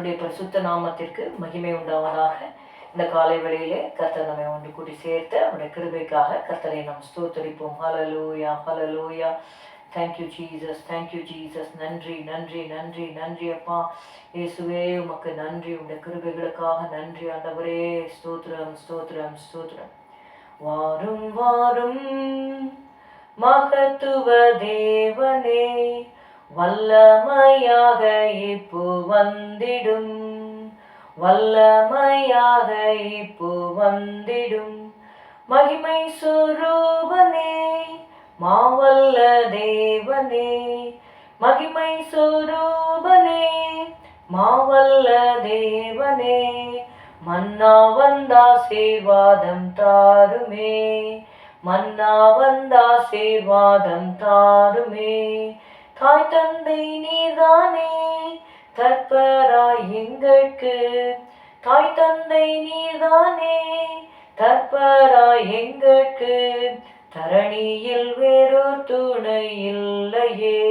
கர்த்தருடைய பரிசுத்த நாமத்திற்கு மகிமை உண்டாவதாக. இந்த காலை வேளையிலே கர்த்தர் நம்மை ஒன்று கூட்டி சேர்த்து அவருடைய கிருபைக்காக கர்த்தரை நாம் ஸ்தோத்தரிப்போம். Hallelujah hallelujah thank you Jesus thank you Jesus நன்றி நன்றி நன்றி நன்றி அப்பா. இயேசுவே உமக்கு நன்றி. உடைய கிருபைகளுக்காக நன்றி ஆண்டவரே. ஸ்தோத்ரம் ஸ்தோத்ரம் ஸ்தோத்ரம் வாரும் வாரும் மகத்துவ தேவனே. வல்லமையாக இப்போ வந்திடும். வல்லமையாக இப்போ வந்திடும். மகிமை சுரூபனே மாவல்ல தேவனே. மகிமை சுரூபனே மாவல்ல தேவனே. மன்னா வந்தா வந்தாசீர்வாதம் தாருமே. மன்னா வந்தா வந்தாசீர்வாதம் தாருமே. தாய் தந்தை நீதானே தற்பராய் எங்களுக்கு. தாய் தந்தை நீதானே தற்பராய் எங்களுக்கு. தரணியில் வேறோர் துணை இல்லையே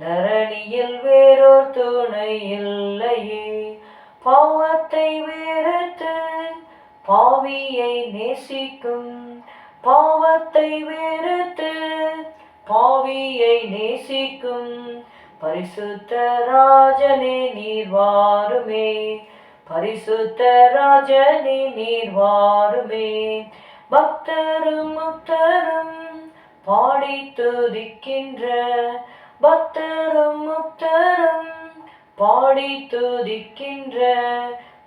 தரணியில் வேறோர் துணை இல்லையே. பாவத்தை வெறுத்து பாவியை நேசிக்கும் பாவத்தை வெறுத்து பாவியை நேசிக்கும் பரிசுத்த ராஜனே நீர் வாருமே. பரிசுத்த ராஜனே நீர் வாருமே. பக்தரும் முக்தரும் பாடி துதிக்கின்ற பக்தரும் முக்தரும் பாடி துதிக்கின்ற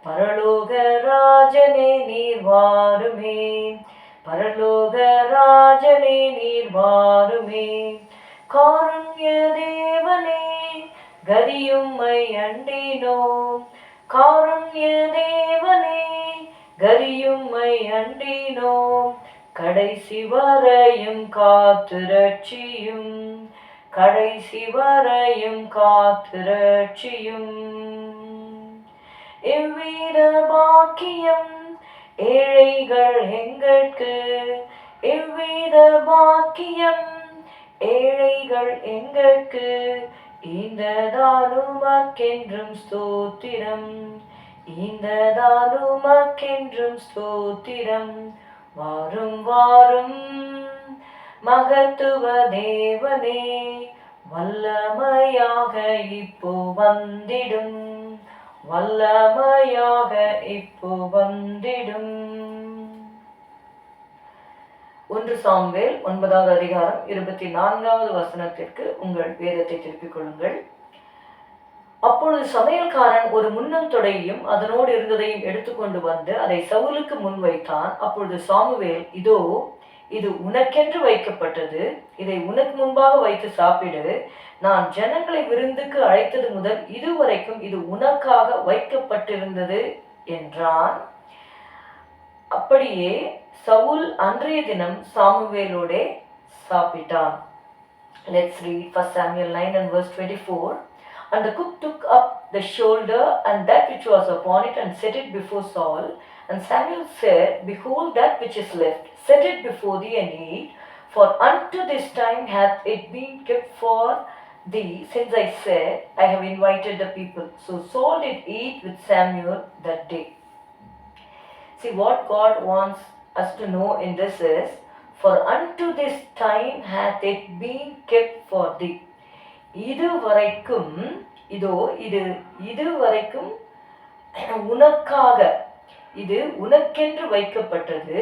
பரலோக ராஜனே நீர் வாருமே. பரலோக ராஜனே நீர் வாருமே. காருண்ய தேவனே கரியும்மை அண்டினோம் காருண்ய தேவனே கரியும்மை அண்டினோம் கடைசி வரையும் காத்து ரட்சியும். கடைசி வரையும் காத்து ரட்சியும். எவ்வித பாக்கியம் ஏழைகள் எங்கட்கு எவ்வித பாக்கியம்? ஏழைகள் எங்கட்கு இந்த தானுமக்கென்றும் ஸ்தோத்திரம். இந்த தானுமக்கென்றும் ஸ்தோத்திரம். வாரும் வாரும் மகத்துவ தேவனே வல்லமையாக இப்போ வந்திடும். வல்லமையாக இப்போ வந்திடும். ஒன்று சாம்வேல் ஒன்பதாவது அதிகாரம் இருபத்தி நான்காவது வசனத்திற்கு உங்கள் வேதத்தை திருப்பிக் கொள்ளுங்கள். அப்பொழுது சமையல்காரன் ஒரு முன்னம் தொடையையும் அதனோடு இருந்ததையும் எடுத்துக்கொண்டு வந்து அதை சவுலுக்கு முன் வைத்தான். அப்பொழுது சாமுவேல் இதோ இது உனக்கென்று வைக்கப்பட்டது இதை உனக்கு முன்பாக வைத்து சாப்பிடு நான் ஜனங்களை விருந்துக்கு அழைத்தது முதல் இதுவரைக்கும் இது உனக்காக வைக்கப்பட்டிருந்தது என்றான் அப்படியே சவுல் அன்றைய தினம் சாமுவேலோட சாப்பிட்டான் Let's read 1 Samuel 9 and verse 24. And the cook took up the shoulder and that which was upon it and set it before Saul. And Samuel said, Behold, that which is left, set it before thee and eat. For unto this time hath it been kept for thee, since I said, I have invited the people. So Saul did eat with Samuel that day. See, what God wants us to know in this is, For unto this time hath it been kept for thee. இதுவரைக்கும் இதோ இது இதுவரைக்கும் உனக்காக இது உனக்கென்று வைக்கப்பட்டது.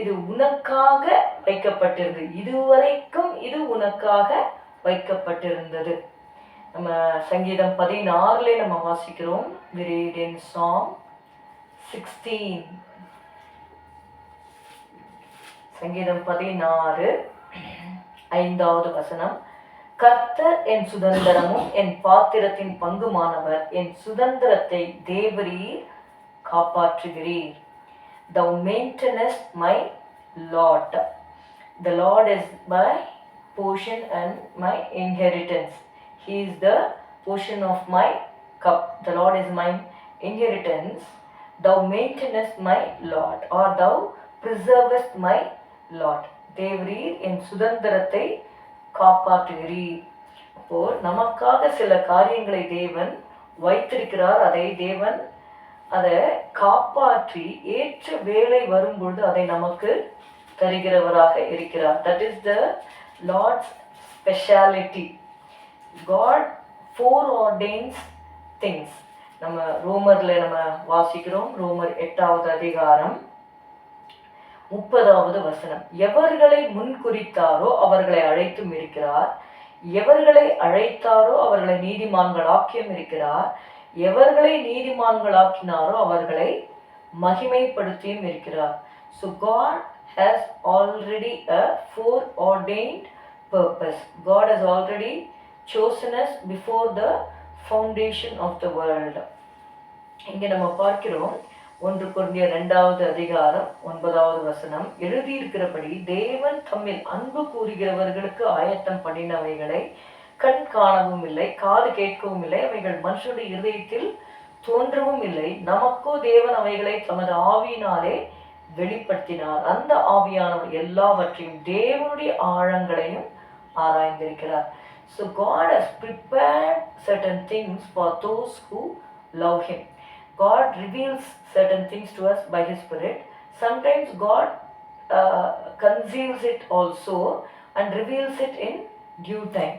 இது உனக்காக வைக்கப்பட்டிருந்தது. இதுவரைக்கும் இது உனக்காக வைக்கப்பட்டிருந்தது. நம்ம சங்கீதம் பதினாறுல நம்ம வாசிக்கிறோம். விரேடின் சாங் சிக்ஸ்டீன் சங்கீதம் பதினாறு ஐந்தாவது வசனம். கர்த்தர் என் சுதந்திரமும் என் பாத்திரத்தின் பங்குமானவர். என் சுதந்திரத்தை தேவரீர் காப்பாற்றுகிறீர் thou maintainest my lot the lord is my portion and my inheritance he is the portion of my cup the lord is my inheritance thou maintainest my lot or thou preservest my lot தேவரீர் என் சுதந்திரத்தை காப்பாற்றுகிறீர் அப்போ நமக்காக சில காரியங்களை தேவன் வைத்திருக்கிறார் அதை தேவன் அதை காப்பாற்றி ஏற்ற வேலை வரும்பொழுது அதை நமக்கு தருகிறவராக இருக்கிறார். That is the lord's speciality God foreordains things நம்ம ரோமர்ல நம்ம வாசிக்கிறோம். ரோமர் எட்டாவது அதிகாரம் முப்பதாவது வசனம். எவர்களை முன்குறித்தாரோ அவர்களை அழைத்தும் இருக்கிறார். எவர்களை அழைத்தாரோ அவர்களை நீதிமான்களாக்கியும் இருக்கிறார். எவர்களை நீதிமான்களாக்கினாரோ அவர்களை மகிமைப்படுத்தியும் இருக்கிறார். So God has already a foreordained purpose God has already chosen us before the foundation of the world இங்கே நம்ம பார்க்கிறோம் ஒன்று குருந்திய ரெண்டாவது அதிகாரம் ஒன்பதாவது வசனம். எழுதியிருக்கிறபடி தேவன் தம்மில் அன்பு கூறுகிறவர்களுக்கு ஆயத்தம் பண்ணினவைகளை கண் காணவும் இல்லை காது கேட்கவும் இல்லை அவைகள் மனுஷனுடைய இருதயத்தில் தோன்றவும் இல்லை நமக்கோ தேவன் அவைகளை தமது ஆவியினாலே வெளிப்படுத்தினார் அந்த ஆவியானவர் எல்லாவற்றையும் தேவனுடைய ஆழங்களையும் ஆராய்ந்திருக்கிறார் so God has prepared certain things for those who love him God reveals certain things to us by his spirit sometimes God conceives it also and reveals it in due time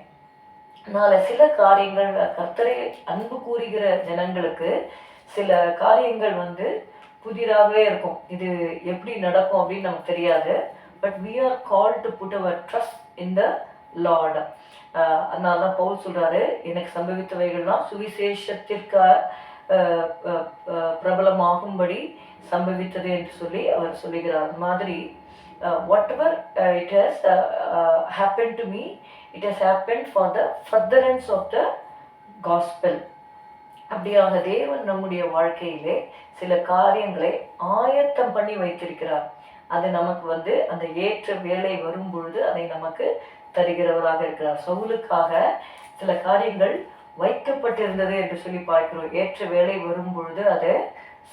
அதனால சில காரியங்கள் கர்த்தரை அன்பு கூறுகிற ஜனங்களுக்கு சில காரியங்கள் வந்து புதிராகவே இருக்கும். இது எப்படி நடக்கும் அப்படின்னு நமக்கு தெரியாது. But we are call to put our trust in the lord அதனால தான் பவுல் சொல்கிறாரு எனக்கு சம்பவித்தவைகள்லாம் சுவிசேஷத்திற்காக பிரபலமாகும்படி சம்பவித்தது என்று சொல்லி அவர் சொல்லுகிறார். அந்த மாதிரி whatever it has happen to me it has happen for the furtherance of the gospel அப்படியாக தேவன் நம்முடைய வாழ்க்கையிலே சில காரியங்களை ஆயத்தம் பண்ணி வைத்திருக்கிறார். அது நமக்கு வந்து அந்த ஏற்ற வேலை வரும் பொழுது அதை நமக்கு தருகிறவராக இருக்கிறார். சவுலுக்காக சில காரியங்கள் வைக்கப்பட்டிருந்தது என்று சொல்லி பார்க்கிறோம். ஏற்ற வேலை வரும் பொழுது அது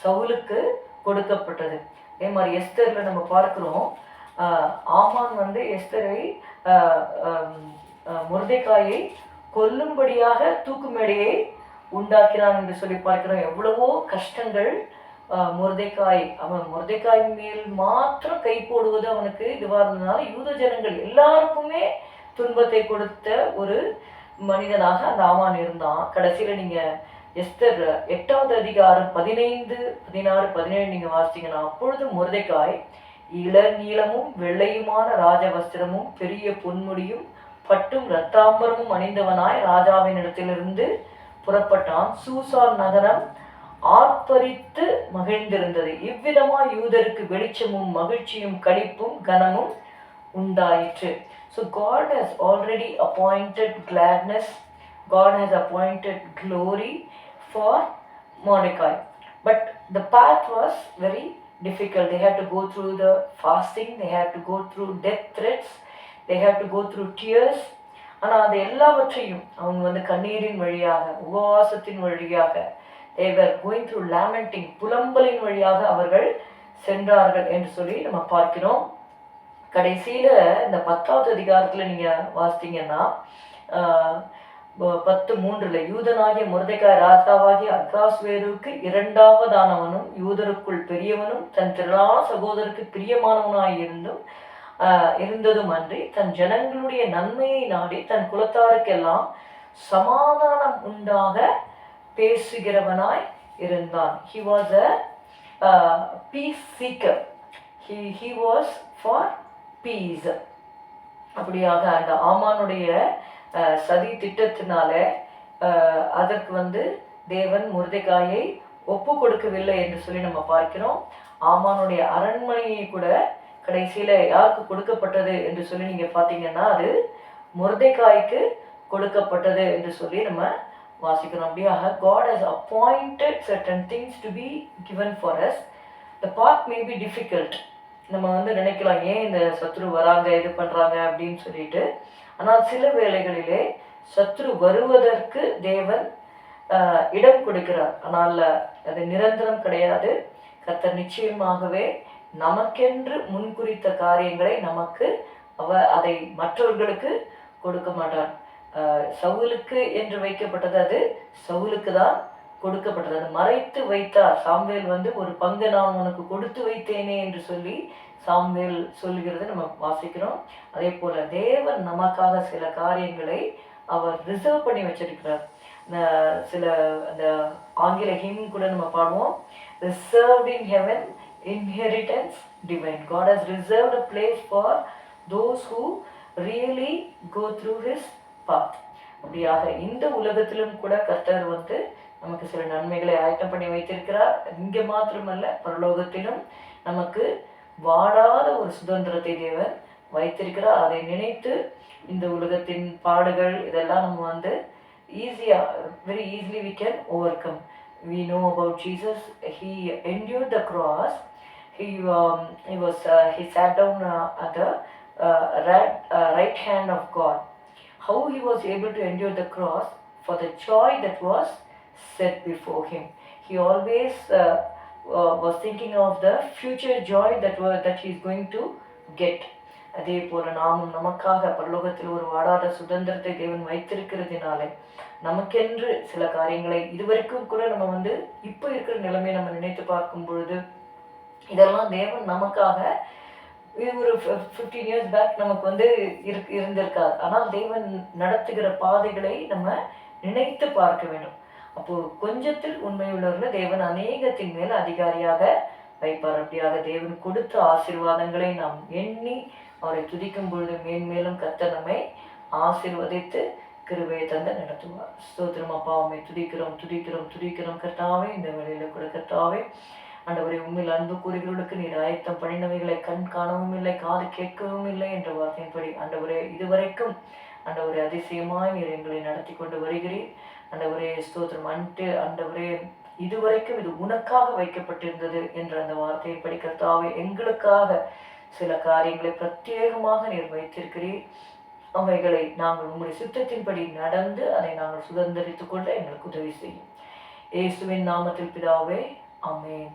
சவுலுக்கு கொடுக்கப்பட்டது. அதே மாதிரி எஸ்தரில் நம்ம பார்க்கிறோம். ஆமான் வந்து எஸ்தரை முருதைக்காயை கொல்லும்படியாக தூக்கு மேடையை உண்டாக்கினான் என்று சொல்லி பார்க்கிறோம். எவ்வளவோ கஷ்டங்கள் முருதைக்காய் அவன் முருதைக்காய் மேல் மாத்திரம் கை போடுவது அவனுக்கு இதுவாக இருந்ததுனால யூத ஜனங்கள் எல்லாருக்குமே துன்பத்தை கொடுத்த ஒரு மனிதனாக அந்த ஆமான் இருந்தான். கடைசியில் நீங்கள் எஸ்தர் எட்டாவது அதிகாரம் பதினைந்து பதினாறு பதினேழு நீங்கள் வாசித்தீங்கன்னா அப்பொழுது முருதைக்காய் இளநீளமும் வெள்ளையுமான ராஜ வஸ்திரமும் பெரிய பொன்முடியும் பட்டும் இரத்தாம்பரமும் அணிந்தவனாய் ராஜாவின் இடத்திலிருந்து புறப்பட்டான். சூசார் நகரம் ஆர்ப்பரித்து மகிழ்ந்திருந்தது. இவ்விதமாய் யூதருக்கு வெளிச்சமும் மகிழ்ச்சியும் களிப்பும் கனமும் உண்டாயிற்று. So God has already appointed gladness God has appointed glory for Mordecai but the path was very difficult they had to go through the fasting they had to go through death threats they have to go through tears ஆனால் அது எல்லாவற்றையும் அவங்க வந்து கண்ணீரின் வழியாக உபவாசத்தின் வழியாக they were going through lamenting புலம்பலின் வழியாக அவர்கள் சென்றார்கள் என்று சொல்லி நம்ம பார்க்கிறோம். கடைசியில் இந்த பத்தாவது அதிகாரத்தில் நீங்கள் வாசித்தீங்கன்னா பத்து மூன்றில் யூதனாகிய முருதைக்காய் ராஜாவாகிய அக்காஸ்வேருக்கு இரண்டாவதானவனும் யூதருக்குள் பெரியவனும் தன் திரளான சகோதரருக்கு பிரியமானவனாக இருந்தும் இருந்ததும் அன்றி தன் ஜனங்களுடைய நன்மையை நாடி தன் குலத்தாருக்கெல்லாம் சமாதானம் உண்டாக பேசுகிறவனாய் இருந்தான். He was a peace seeker he he was for peace அப்படியாக அந்த ஆமானுடைய சதி திட்டத்தினால அதற்கு வந்து தேவன் முருதைக்காயை ஒப்பு கொடுக்கவில்லை என்று சொல்லி நம்ம பார்க்கிறோம். ஆமானுடைய அரண்மனையை கூட கடைசியில் யாருக்கு கொடுக்கப்பட்டது என்று சொல்லி நீங்கள் பார்த்தீங்கன்னா அது முருதைக்காய்க்கு கொடுக்கப்பட்டது என்று சொல்லி நம்ம வாசிக்கிறோம். அப்படியாக God has appointed certain things to be given for us the path may be difficult நம்ம வந்து நினைக்கலாம் ஏன் இந்த சத்ரு வராங்க இது பண்ணுறாங்க அப்படின்னு சொல்லிட்டு. ஆனால் சில வேளைகளிலே சத்ரு வருவதற்கு தேவன் இடம் கொடுக்கிறார். ஆனால் அது நிரந்தரம் கிடையாது. கத்தர் நிச்சயமாகவே நமக்கென்று முன்குறித்த காரியங்களை நமக்கு அவ அதை மற்றவர்களுக்கு கொடுக்க மாட்டார் சவுலுக்கு என்று வைக்கப்பட்டது அது சவுலுக்கு தான் கொடுக்கப்பட்டது. அது மறைத்து வைத்தார். சாம்வேல் வந்து ஒரு பங்கு நான் உனக்கு கொடுத்து வைத்தேனே என்று சொல்லி சாம்வேல் சொல்கிறது நம்ம வாசிக்கிறோம். அதே போல தேவன் நமக்காக சில காரியங்களை அவர் ரிசர்வ் பண்ணி வச்சிருக்கிறார். சில அந்த ஆங்கில ஹிம் கூட நம்ம பாடுவோம். Reserved in heaven inheritance divine God has reserved a place for those who really go through his path அப்படியாக இந்த உலகத்திலும் கூட கர்த்தர் வந்து நமக்கு சில நன்மைகளை ஆயத்தம் பண்ணி வைத்திருக்கிறார். இங்கே மாத்திரமல்ல பரலோகத்திலும் நமக்கு வாடாத ஒரு சுதந்திரத்தை தேவன் வைத்திருக்கிறார். அதை நினைத்து இந்த உலகத்தின் பாடுகள் இதெல்லாம் நம்ம வந்து ஈஸியாக very easily we can overcome we know about Jesus. He endured the cross. He um, he was uh, he sat down uh, at the uh, right, uh, right hand of God. How he was able to endure the cross for the joy that was set before him. He always uh, uh, was thinking of the future joy that were that he is going to get. அதே போல நாமும் நமக்காக பரலோகத்தில் ஒரு வாடாத சுதந்திரத்தை தேவன் வைத்திருக்கிறதுனாலே நமக்கென்று சில காரியங்களை இதுவரைக்கும் கூட நம்ம வந்து இப்போ இருக்கிற நிலைமையை நம்ம நினைத்து பார்க்கும் பொழுது இதெல்லாம் தேவன் நமக்காக இது ஒரு ஃபிஃப்டீன் இயர்ஸ் பேக் நமக்கு வந்து இருக்கு இருந்திருக்காது. ஆனால் தேவன் நடத்துகிற பாதைகளை நம்ம நினைத்து பார்க்க வேண்டும். அப்போ கொஞ்சத்தில் உண்மையுள்ளவர்களை தேவன் அநேகத்தின் மேல் அதிகாரியாக வைப்பார். அப்படியாக தேவன் கொடுத்த ஆசீர்வாதங்களை நாம் எண்ணி அவரை துதிக்கும் பொழுது மேன்மேலும் கத்தனமை நம்மை ஆசீர்வதித்து கிருபையை தந்து நடத்துவார். ஸ்தோத்திரம் அப்பா உண்மை துதிக்கிறோம் துதிக்கிறோம் துதிக்கிறோம். கர்த்தாவே இந்த வேளையில கூட கர்த்தாவே ஆண்டவரை உண்மையில் அன்பு கூறுகளுக்கு நீர் ஆயத்தம் பண்ணினவைகளை கண் காணவும் இல்லை காது கேட்கவும் இல்லை என்ற வார்த்தையின்படி ஆண்டவரே இதுவரைக்கும் ஆண்டவரே அதிசயமாய் நீர் எங்களை நடத்தி கொண்டு வருகிறீர். ஆண்டவரே ஸ்தோத்திரம். அன்ட்டு ஆண்டவரே இதுவரைக்கும் இது உனக்காக வைக்கப்பட்டிருந்தது என்ற அந்த வார்த்தையை படிக்கிறதாவே எங்களுக்காக சில காரியங்களை பிரத்யேகமாக நீர் வைத்திருக்கிறீர். அவைகளை நாங்கள் உங்களுடைய சித்தத்தின்படி நடந்து அதை நாங்கள் சுதந்திரித்துக் கொள்ள எங்களுக்கு உதவி செய்யும். இயேசுவின் நாமத்தில் பிதாவே அமேன்